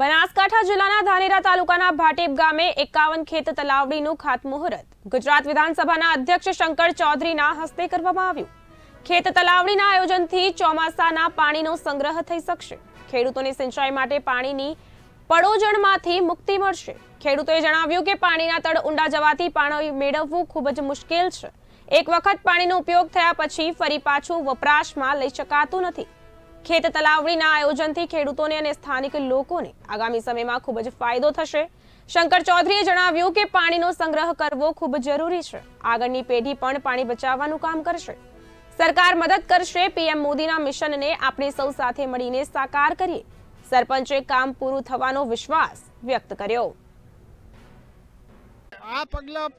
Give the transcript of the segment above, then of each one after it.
બનાસકાંઠા જિલ્લાના ધાનેરા તાલુકાના ભાટેપ ગામે એકાવન ખેત તલાવડીનું ખાતમુહૂર્ત ગુજરાત વિધાનસભાના અધ્યક્ષ શંકર ચૌધરીના હસ્તે કરવામાં આવ્યું. ખેત તલાવડીના આયોજનથી ચોમાસાના પાણીનો સંગ્રહ થઈ શકશે. ખેડૂતોને સિંચાઈ માટે પાણીની પડોજણમાંથી મુક્તિ મળશે. ખેડૂતોએ જણાવ્યું કે પાણીના તળ ઊંડા જવાથી પાણી મેળવવું ખૂબ જ મુશ્કેલ છે. એક વખત પાણીનો ઉપયોગ થયા પછી ફરી પાછું વપરાશમાં લઈ શકાતું નથી. ખેત તલાવડીના આયોજનથી ખેડૂતોને અને સ્થાનિક લોકોને આગામી સમયમાં ખૂબ જ ફાયદો થશે. શંકર ચૌધરીએ જણાવ્યું કે પાણીનો સંગ્રહ કરવો ખૂબ જરૂરી છે. આગળની પેઢી પણ પાણી બચાવવાનું કામ કરશે. સરકાર મદદ કરશે. પીએમ મોદીના મિશનને આપણે સૌ સાથે મળીને સાકાર કરીએ. સરપંચે કામ પૂરું થવાનો વિશ્વાસ વ્યક્ત કર્યો. આ પગલાં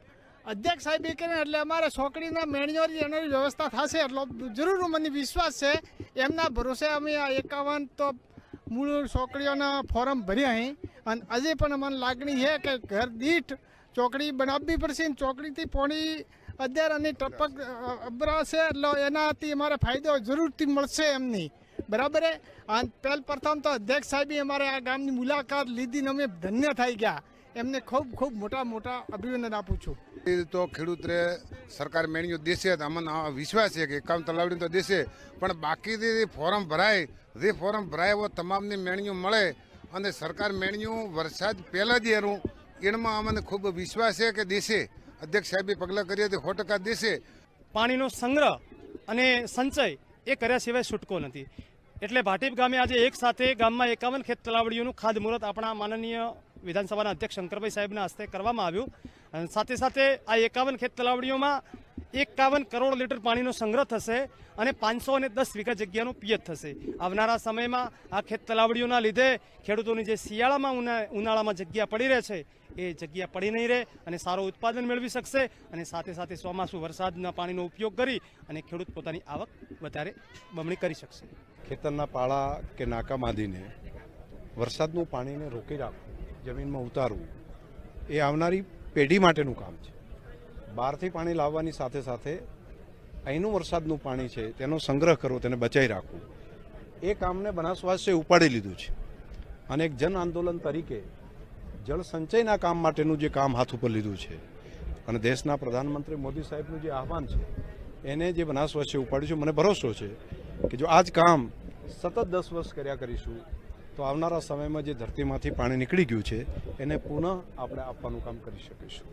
અધ્યક્ષ સાહેબ કરે એટલે અમારે છોકરીના મેણીઓની એની વ્યવસ્થા થશે. એટલો જરૂર મને વિશ્વાસ છે, એમના ભરોસે અમે આ એકાવન તો મૂળ છોકરીઓના ફોરમ ભર્યા અહીં. અને હજી પણ મને લાગણી છે કે ઘર દીઠ ચોકડી બનાવવી પડશે અને ચોકડીથી પોણી અત્યારે અને ટપક અબરાશે અબરા એટલે એનાથી અમારે ફાયદો જરૂરથી મળશે એમની. બરાબર અને પહેલ પ્રથમ તો અધ્યક્ષ સાહેબે અમારે આ ગામની મુલાકાત લીધીને અમે ધન્ય થઈ ગયા. એમને ખૂબ ખૂબ મોટા મોટા અભિનંદન આપું છું. એ તો ખેડૂતરે સરકાર મેળ્યું દેશે અમને આ વિશ્વાસ છે કે એકાવન તલાવડી તો દેશે. પણ બાકી જે ફોરમ ભરાય જે ફોરમ ભરાય એવો તમામને મેણિયું મળે અને સરકાર મેણ્યું વરસાદ પહેલાં જ એનું એમાં અમને ખૂબ વિશ્વાસ છે કે દેશે. અધ્યક્ષ સાહેબે પગલાં કરીએ તો સો ટકા દેશે. પાણીનો સંગ્રહ અને સંચય એ કર્યા સિવાય છૂટકો નથી. એટલે ભાટીપ ગામે આજે એક સાથે ગામમાં એકાવન ખેત તલાવડીઓનું ખાતમુહૂર્ત આપણા માનનીય વિધાનસભાના અધ્યક્ષ શંકરભાઈ સાહેબના હસ્તે કરવામાં આવ્યું. અને સાથે સાથે આ એકાવન ખેત તલાવડીઓમાં એકાવન કરોડ લીટર પાણીનો સંગ્રહ થશે અને પાંચસો અને દસ વીઘા જગ્યાનું પિયત થશે. આવનારા સમયમાં આ ખેત તલાવડીઓના લીધે ખેડૂતોની જે શિયાળામાં ઉનાળામાં જગ્યા પડી રહે છે, એ જગ્યા પડી નહીં રહે અને સારું ઉત્પાદન મેળવી શકશે અને સાથે સાથે ચોમાસુ વરસાદના પાણીનો ઉપયોગ કરી અને ખેડૂત પોતાની આવક વધારે બમણી કરી શકશે. ખેતરના પાળા કે નાકા બાંધીને વરસાદનું પાણીને રોકી રાખવું જમીનમાં ઉતારવું, એ આવનારી પેઢી માટેનું કામ છે. બહારથી પાણી લાવવાની સાથે સાથે અહીંનું વરસાદનું પાણી છે, તેનો સંગ્રહ કરવો, તેને બચાવી રાખવું. એ કામને બનાસવાસીએ ઉપાડી લીધું છે. અને એક જન આંદોલન તરીકે જળ સંચયના કામ માટેનું જે કામ હાથ ઉપર લીધું છે, અને દેશના પ્રધાનમંત્રી મોદી સાહેબનું જે આહવાન છે, એને જે બનાસવાસીએ ઉપાડ્યું છે, મને ભરોસો છે કે જો આ જ કામ સતત દસ વર્ષ કર્યા કરીશું તો આવનારા સમયમાં જે ધરતીમાંથી પાણી નીકળી ગયું છે, એને પુનઃ આપણે આપવાનું કામ કરી શકીશું.